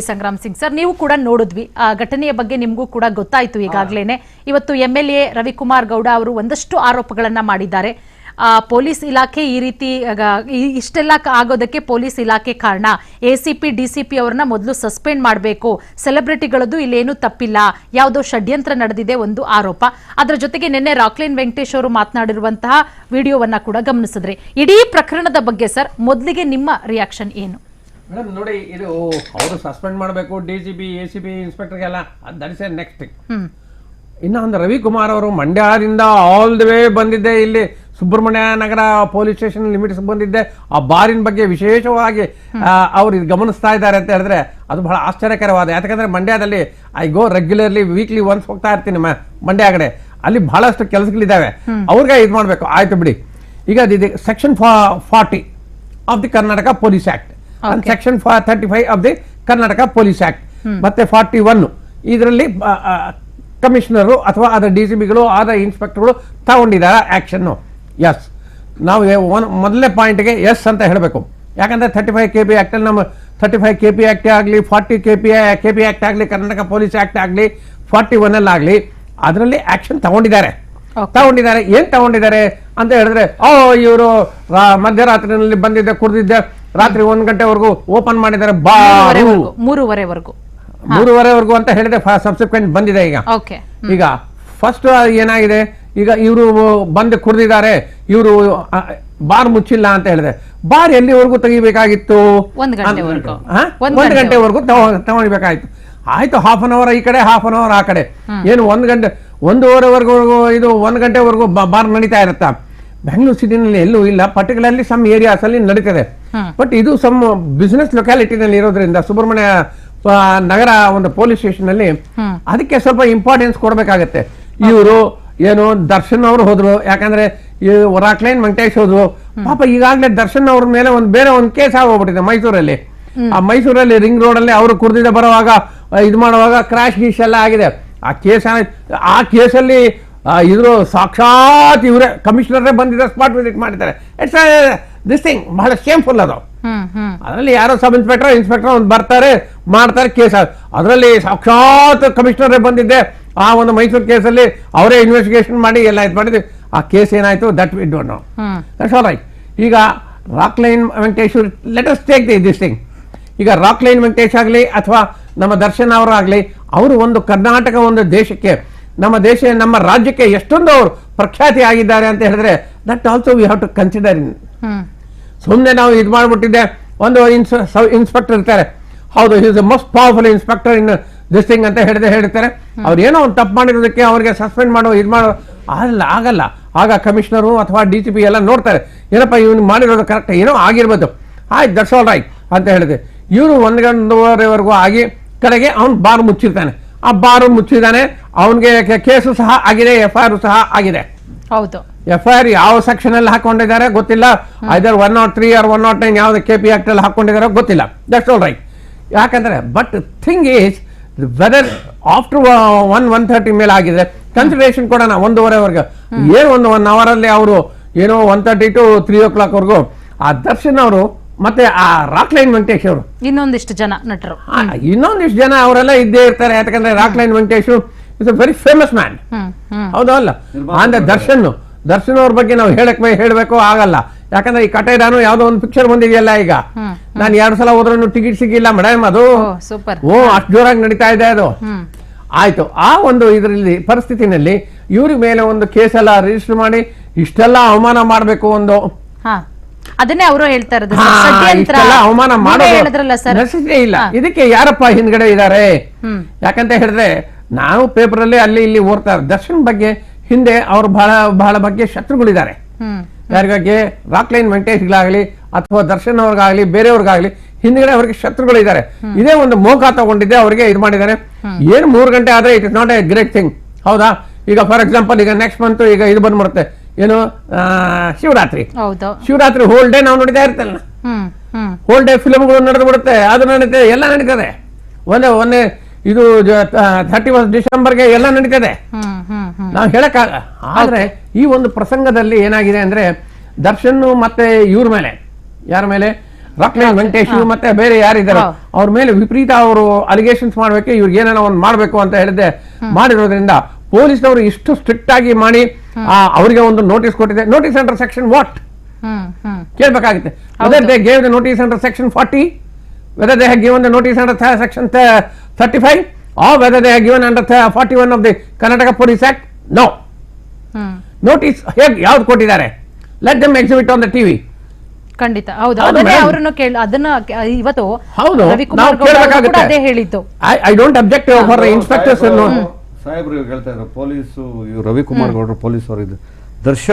Sangram Singh. Sir ನೀವು ಕೂಡ ನೋಡಿದ್ವಿ. ಆ ಘಟನೆಯ ಬಗ್ಗೆ ನಿಮಗೂ ಕೂಡ ಗೊತ್ತಾಯ್ತು ಈಗಾಗಲೇ ಇವತ್ತು M L A Ravikumar Gowda ಅವರು ಒಂದಷ್ಟು ಆರೋಪಗಳನ್ನ ಮಾಡಿದ್ದಾರೆ. ಆ, ಪೊಲೀಸ್ ಇಲಾಖೆ ಈ ರೀತಿ ಇಷ್ಟೆಲ್ಲ ಆಗೋದಕ್ಕೆ ಪೊಲೀಸ್ ಇಲಾಖೆ ಕಾರಣ. A C P D C P ಅವ್ರನ್ನ ಮೊದಲು ಸಸ್ಪೆಂಡ್ ಮಾಡಬೇಕು. ಸೆಲೆಬ್ರಿಟಿಗಳದ್ದು ಇಲ್ಲೇನು ತಪ್ಪಿಲ್ಲ. ಯಾವುದೋ ಷಡ್ಯಂತ್ರ ನಡೆದಿದೆ ಒಂದು ಆರೋಪ. ಅದರ ಜೊತೆಗೆ ನಿನ್ನೆ ರಾಕ್ಲೈನ್ ವೆಂಕಟೇಶ್ ಅವರು ಮಾತನಾಡಿರುವಂತಹ ವಿಡಿಯೋವನ್ನ ಕೂಡ ಗಮನಿಸಿದ್ರೆ. ಇಡೀ ಪ್ರಕರಣದ ಬಗ್ಗೆ ಸರ್ ಮೊದಲಿಗೆ ನಿಮ್ಮ ರಿಯಾಕ್ಷನ್ ಏನು? ಮೇಡಮ್ ನೋಡಿ ಇದು ಅವರು ಸಸ್ಪೆಂಡ್ ಮಾಡಬೇಕು D C B A C B ಇನ್ಸ್ಪೆಕ್ಟರ್ಗೆಲ್ಲ that is a next thing ಇನ್ನು ಒಂದು ರವಿಕುಮಾರ್ ಅವರು ಮಂಡ್ಯದಿಂದ ಆಲ್ ದಿ ವೇ ಬಂದಿದ್ದೆ ಇಲ್ಲಿ Subramanya Nagar police station limits ಬಂದಿದ್ದೆ. ಆ ಬಾರಿನ ಬಗ್ಗೆ ವಿಶೇಷವಾಗಿ ಅವ್ರು ಇದು ಗಮನಿಸ್ತಾ ಇದ್ದಾರೆ ಅಂತ ಹೇಳಿದ್ರೆ ಅದು ಬಹಳ ಆಶ್ಚರ್ಯಕರವಾದ ಯಾಕಂದ್ರೆ ಮಂಡ್ಯದಲ್ಲಿ I go regularly weekly once ಹೋಗ್ತಾ ಇರ್ತೀನಿ ಮಂಡ್ಯ ಕಡೆ. ಅಲ್ಲಿ ಬಹಳಷ್ಟು ಕೆಲಸಗಳಿದ್ದಾವೆ. ಅವ್ರಿಗೆ ಇದು ಮಾಡಬೇಕು. ಆಯ್ತು ಬಿಡಿ. ಈಗ section forty of the Karnataka police act Okay. Section thirty five of the Karnataka police act ಮತ್ತೆ ಫಾರ್ಟಿ ಒನ್ ಇದರಲ್ಲಿ ಕಮಿಷನರು ಅಥವಾ ಅದರ ಡಿ ಸಿ ಬಿಗಳು ಆದ ಇನ್ಸ್ಪೆಕ್ಟರ್ಗಳು ತಗೊಂಡಿದ್ದಾರೆ ಆಕ್ಷನ್ನು ಎಸ್ ನಾವು ಒನ್ ಮೊದಲನೇ ಪಾಯಿಂಟ್ಗೆ ಎಸ್ ಅಂತ ಹೇಳಬೇಕು. ಯಾಕಂದ್ರೆ ಥರ್ಟಿ ಫೈವ್ ಕೆ ಪಿ ಆ್ಯಕ್ಟಲ್ಲಿ ನಮ್ಮ thirty five K P act ಆಗಲಿ forty K P K P act ಆಗಲಿ ಕರ್ನಾಟಕ ಪೊಲೀಸ್ ಆ್ಯಕ್ಟ್ ಆಗಲಿ ಫಾರ್ಟಿ ಒನ್ನಲ್ಲಾಗಲಿ ಅದರಲ್ಲಿ ಆಕ್ಷನ್ ತಗೊಂಡಿದ್ದಾರೆ. ತಗೊಂಡಿದ್ದಾರೆ. ಏನು ತಗೊಂಡಿದ್ದಾರೆ ಅಂತ ಹೇಳಿದ್ರೆ ಓ ಇವರು ಮಧ್ಯರಾತ್ರಿನಲ್ಲಿ ಬಂದಿದ್ದೆ ಕುಡಿದಿದ್ದೆ ರಾತ್ರಿ ಒಂದ್ ಗಂಟೆವರೆಗೂ ಓಪನ್ ಮಾಡಿದ್ದಾರೆ ಬಾರು ಮೂರುವರೆವರೆಗೂ ಮೂರುವರೆವರೆಗೂ. ಅಂತ ಹೇಳಿದ್ರೆ ಸಬ್ಸಿಕ್ವೆಂಟ್ ಬಂದಿದೆ ಈಗ. ಈಗ ಫಸ್ಟ್ ಏನಾಗಿದೆ? ಈಗ ಇವರು ಬಂದು ಕುಡಿದಿದ್ದಾರೆ ಇವರು ಬಾರ್ ಮುಚ್ಚಿಲ್ಲ ಅಂತ ಹೇಳಿದೆ ಬಾರ್ ಎಲ್ಲಿವರೆಗೂ ತೆಗಿಬೇಕಾಗಿತ್ತು? ಒಂದ್ ಗಂಟೆವರೆಗೂ. ತಗೊಳ್ಬೇಕಾಯ್ತು. ಆಯ್ತು ಹಾಫ್ ಅನ್ ಅವರ್ ಈ ಕಡೆ ಹಾಫ್ ಅನ್ ಅವರ್ ಆ ಕಡೆ. ಏನು ಒಂದ್ ಗಂಟೆ ಒಂದೂವರೆವರೆಗೂ ಇದು ಒಂದ್ ಗಂಟೆವರೆಗೂ ಬಾರ್ ನಡೀತಾ ಇರುತ್ತಾ? ಬೆಂಗಳೂರು ಸಿಟಿನಲ್ಲಿ ಎಲ್ಲೂ ಇಲ್ಲ. ಪರ್ಟಿಕ್ಯುಲರ್ಲಿ ಸಮ್ ಏರಿಯಾಸ್ ಅಲ್ಲಿ ನಡೀತದೆ. ಬಟ್ ಇದು ಸಮ್ ಬಿಸ್ನೆಸ್ ಲೊಕ್ಯಾಲಿಟಿನಲ್ಲಿ ಇರೋದ್ರಿಂದ ಸುಬ್ರಹ್ಮಣ್ಯ ನಗರ ಒಂದು ಪೊಲೀಸ್ ಸ್ಟೇಷನ್ ಅಲ್ಲಿ ಅದಕ್ಕೆ ಸ್ವಲ್ಪ ಇಂಪಾರ್ಟೆನ್ಸ್ ಕೊಡಬೇಕಾಗತ್ತೆ. ಇವರು ಏನು ದರ್ಶನ್ ಅವರು ಹೋದ್ರು. ಯಾಕಂದ್ರೆ ರಾಕ್ಲೈನ್ ವೆಂಕಟೇಶ್ ಹೋದ್ರು. ಪಾಪ ಈಗಾಗಲೇ ದರ್ಶನ್ ಅವ್ರ ಮೇಲೆ ಒಂದು ಬೇರೆ ಒಂದು ಕೇಸ್ ಆಗೋಗ್ಬಿಟ್ಟಿದೆ ಮೈಸೂರಲ್ಲಿ. ಆ ಮೈಸೂರಲ್ಲಿ ರಿಂಗ್ ರೋಡ್ ಅಲ್ಲಿ ಅವರು ಕುಡ್ದಿದ್ದ ಬರುವಾಗ ಇದು ಮಾಡುವಾಗ ಕ್ರಾಶ್ ಗೀಶ್ ಎಲ್ಲ ಆಗಿದೆ. ಆ ಕೇಸ್ ಆ ಕೇಸಲ್ಲಿ ಇದ್ರು ಸಾಕ್ಷಾತ್ ಇವರೇ ಕಮಿಷನರೇ ಬಂದಿದ್ದಾರೆ ಸ್ಪಾಟ್ ವಿಸಿಟ್ ಮಾಡಿದ್ದಾರೆ. ಇಟ್ಸ್ ದಿಸ್ ಥಿಂಗ್ ಬಹಳ ಶೇಮ್ಫುಲ್ ಅದು. ಅದರಲ್ಲಿ ಯಾರೋ ಸಬ್ ಇನ್ಸ್ಪೆಕ್ಟರ್ ಇನ್ಸ್ಪೆಕ್ಟರ್ ಒಂದು ಬರ್ತಾರೆ ಮಾಡ್ತಾರೆ ಕೇಸ್. ಅದರಲ್ಲಿ ಸಾಕ್ಷಾತ್ ಕಮಿಷನರೇ ಬಂದಿದ್ದೆ. ಆ ಒಂದು ಮೈಸೂರು ಕೇಸಲ್ಲಿ ಅವರೇ ಇನ್ವೆಸ್ಟಿಗೇಷನ್ ಮಾಡಿ ಎಲ್ಲ ಇದು ಮಾಡಿದ್ವಿ. ಆ ಕೇಸ್ ಏನಾಯ್ತು? That we don't know that's all right ಈಗ Rockline Venkateshwar let us take the this thing ಈಗ ರಾಕ್ ಲೈನ್ ವೆಂಕಟೇಶ್ ಆಗಲಿ ಅಥವಾ ನಮ್ಮ ದರ್ಶನ್ ಅವರಾಗಲಿ ಅವರು ಒಂದು ಕರ್ನಾಟಕ ಒಂದು ದೇಶಕ್ಕೆ ನಮ್ಮ ದೇಶ ನಮ್ಮ ರಾಜ್ಯಕ್ಕೆ ಎಷ್ಟೊಂದು ಅವರು ಪ್ರಖ್ಯಾತಿ ಆಗಿದ್ದಾರೆ ಅಂತ ಹೇಳಿದ್ರೆ that also we have to consider in ಸುಮ್ಮನೆ ನಾವು ಇದು ಮಾಡ್ಬಿಟ್ಟಿದ್ದೆ. ಒಂದು ಇನ್ಸ್ ಇನ್ಸ್ಪೆಕ್ಟರ್ ಇರ್ತಾರೆ. ಹೌದು is a most powerful inspector in this thing ಅಂತ ಹೇಳಿದ್ರೆ ಹೇಳ್ತಾರೆ ಅವ್ರು ಏನೋ ಒಂದು ತಪ್ಪು ಮಾಡಿರೋದಕ್ಕೆ ಅವ್ರಿಗೆ ಸಸ್ಪೆಂಡ್ ಮಾಡೋ ಇದು ಮಾಡೋ ಆಗಲ್ಲ ಆಗಲ್ಲ. ಆಗ ಕಮಿಷನರು ಅಥವಾ ಡಿ ಸಿ ಪಿ ಎಲ್ಲ ನೋಡ್ತಾರೆ. ಏನಪ್ಪ ಇವನು ಮಾಡಿರೋದು ಕರೆಕ್ಟ್ ಏನೋ ಆಗಿರ್ಬೋದು. ಆಯ್ತು ದಟ್ಸ್ ಆಲ್ ರೈಟ್ ಅಂತ ಹೇಳಿದೆ. ಇವರು ಒಂದು ಗಂಟೆವರೆವರೆಗೂ ಆಗಿ ಕಡೆಗೆ ಅವ್ನು ಬಾರ್ ಮುಚ್ಚಿರ್ತಾನೆ. ಆ ಬಾರು ಮುಚ್ಚಿದ್ದಾನೆ. ಅವನಿಗೆ ಕೇಸು ಸಹ ಆಗಿದೆ ಎಫ್ ಐ ಆರ್ ಸಹ ಆಗಿದೆ. ಹೌದು. ಎಫ್ ಐ ಆರ್ ಯಾವ ಸೆಕ್ಷನ್ ಅಲ್ಲಿ ಹಾಕೊಂಡಿದ್ದಾರೆ ಗೊತ್ತಿಲ್ಲ. Either one not three or one not nine ಯಾವ್ದು ಕೆ ಪಿ ಆಕ್ಟ್ ಅಲ್ಲಿ ಹಾಕೊಂಡಿದ್ದಾರೆ ಗೊತ್ತಿಲ್ಲ. ದಟ್ಸ್ ಆಲ್ ರೈಟ್ ಯಾಕಂದ್ರೆ but thing is whether after one one thirty ಮೇಲೆ ಆಗಿದೆ. ಕನ್ಸಿಡರೇಷನ್ ಕೊಡೋಣ ಒಂದೂವರೆವರೆಗೆ. ಏನು ಒಂದು ಒನ್ ಅವರ್ ಅಲ್ಲಿ ಅವರು ಏನೋ one thirty to three o'clock ವರೆಗೂ ಆ ದರ್ಶನ್ ಅವರು ಮತ್ತೆ ಆ ರಾಕ್ಲೈನ್ ವೆಂಕಟೇಶ್ ಅವರು. ಇನ್ನೊಂದಿಷ್ಟು ಜನ ನಟರು. ಇನ್ನೊಂದಿಷ್ಟು ಜನ ಅವರೆಲ್ಲ ಇದ್ದೇ ಇರ್ತಾರೆ ಯಾಕಂದ್ರೆ Rockline Venkatesh is a very famous man ಹೌದಾ ಅಲ್ಲ? ಅಂದ್ರೆ ದರ್ಶನ್ ದರ್ಶನ್ ಅವ್ರ ಬಗ್ಗೆ ನಾವು ಹೇಳಕ್ ಹೇಳಬೇಕು ಆಗಲ್ಲ. ಯಾಕಂದ್ರೆ ಈ ಕಟೇರಾನು ಯಾವ್ದೋ ಒಂದು ಪಿಕ್ಚರ್ ಬಂದಿದೆಯಲ್ಲ ಈಗ. ನಾನು ಎರಡು ಸಲ ಹೋದ್ರೂ ಟಿಕೆಟ್ ಸಿಗಿಲ್ಲ ಮೇಡಮ್ ಅದು. ಓ ಸೂಪರ್ ಓ ಅಷ್ಟು ಜೋರಾಗಿ ನಡೀತಾ ಇದೆ ಅದು. ಹ್ಮ್. ಆಯ್ತು ಆ ಒಂದು ಇದರಲ್ಲಿ ಪರಿಸ್ಥಿತಿನಲ್ಲಿ ಇವ್ರ ಮೇಲೆ ಒಂದು ಕೇಸ್ ಎಲ್ಲ ರಿಜಿಸ್ಟರ್ ಮಾಡಿ ಇಷ್ಟೆಲ್ಲ ಅವಮಾನ ಮಾಡಬೇಕು ಒಂದು. ಹಾ. ಅದನ್ನೇ ಅವರು ಹೇಳ್ತಾ ಇರೋದು. ಅವಮಾನ ಹೇಳಿದ್ರಲ್ಲ ಸರ್. ಇಲ್ಲ. ಇದಕ್ಕೆ ಯಾರಪ್ಪ ಹಿಂದ್ಗಡೆ ಇದ್ದಾರೆ? ಯಾಕಂತ ಹೇಳಿದ್ರೆ ನಾವು ಪೇಪರ್ ಅಲ್ಲಿ ಅಲ್ಲಿ ಇಲ್ಲಿ ಓದ್ತಾರೆ ದರ್ಶನ್ ಬಗ್ಗೆ ಹಿಂದೆ ಅವ್ರು ಬಹಳ ಬಹಳ ಬಗ್ಗೆ ಶತ್ರುಗಳಿದ್ದಾರೆ. ಯಾರಿಗಾಗಿ ರಾಕ್ ಲೈನ್ ವೆಂಕಟೇಶ್ಗಳಾಗಲಿ ಅಥವಾ ದರ್ಶನ್ ಅವ್ರಿಗಾಗ್ಲಿ ಬೇರೆಯವ್ರಿಗಾಗ್ಲಿ ಹಿಂದ್ಗಡೆ ಅವ್ರಿಗೆ ಶತ್ರುಗಳಿದ್ದಾರೆ. ಇದೇ ಒಂದು ಮೋಕ ತಗೊಂಡಿದ್ದೆ ಅವ್ರಿಗೆ ಇದು ಮಾಡಿದ್ದಾರೆ. ಏನು ಮೂರ್ ಗಂಟೆ ಆದ್ರೆ it is not a great thing ಹೌದಾ? ಈಗ ಫಾರ್ ಎಕ್ಸಾಂಪಲ್ ಈಗ ನೆಕ್ಸ್ಟ್ ಮಂತ್ ಈಗ ಇದು ಬಂದ್ಬಿಡುತ್ತೆ. ಏನು ಆ, ಶಿವರಾತ್ರಿ. ಹೌದು. ಶಿವರಾತ್ರಿ ಹೋಲ್ ಡೇ ನಾವು ನೋಡಿತಾ ಇರ್ತಲ್ಲ. ಹೋಲ್ ಡೇ ಫಿಲಮ್ಗಳು ನಡೆದು ಬಿಡುತ್ತೆ. ಅದು ನಡೀತದೆ ಎಲ್ಲ ನಡೀತದೆ. ಒಂದೇ ಒಂದೇ ಇದು ಥರ್ಟಿ ಫಸ್ಟ್ ಡಿಸೆಂಬರ್ಗೆ ಎಲ್ಲ ನಡೀತದೆ. ನಾವು ಹೇಳಕ್ಕಾಗ ಆದ್ರೆ ಈ ಒಂದು ಪ್ರಸಂಗದಲ್ಲಿ ಏನಾಗಿದೆ ಅಂದ್ರೆ ದರ್ಶನ್ ಮತ್ತೆ ಇವ್ರ ಮೇಲೆ ಯಾರ ಮೇಲೆ? ರಾಕ್ಲೈನ್ ವೆಂಕಟೇಶ್ ಮತ್ತೆ ಬೇರೆ ಯಾರಿದ್ದಾರೆ. ಅವ್ರ ಮೇಲೆ ವಿಪರೀತ ಅವರು ಅಲಿಗೇಷನ್ಸ್ ಮಾಡ್ಬೇಕು ಇವ್ರಿಗೆ ಏನೇನೋ ಒಂದು ಮಾಡ್ಬೇಕು ಅಂತ ಹೇಳಿದ್ರೆ ಮಾಡಿರೋದ್ರಿಂದ ಪೊಲೀಸ್ನವರು ಇಷ್ಟು ಸ್ಟ್ರಿಕ್ಟ್ ಆಗಿ ಮಾಡಿ ಅವರಿಗೆ ಒಂದು ನೋಟಿಸ್ ಕೊಟ್ಟಿದೆ. Notice under section what hmm hmm. ಕೇಳ್ಬೇಕಾಗುತ್ತೆ. Whether they gave the notice under section forty whether they have given the notice under section thirty five or whether they have given under forty one of the Karnataka police act no hmm. Notice ಹೇಗೆ ಯಾವ್ದು ಕೊಟ್ಟಿದ್ದಾರೆ? Let them exhibit on the TV ಖಂಡಿತ. ಹೌದು. ಅವರನ್ನು ಕೇಳ ಅದನ್ನ ಇವತ್ತು ಹೌದು. ಅದೇ ಹೇಳಿತ್ತು I don't object for inspectors ಸಾಹೇಬ್ರು ಹೇಳ್ತಾ ಇದ್ರು ಪೊಲೀಸು ಇವ್ರು ರವಿಕುಮಾರ್ ಗೌಡ್ರು ಪೊಲೀಸ್ ಅವರು ಇದು ದರ್ಶನ್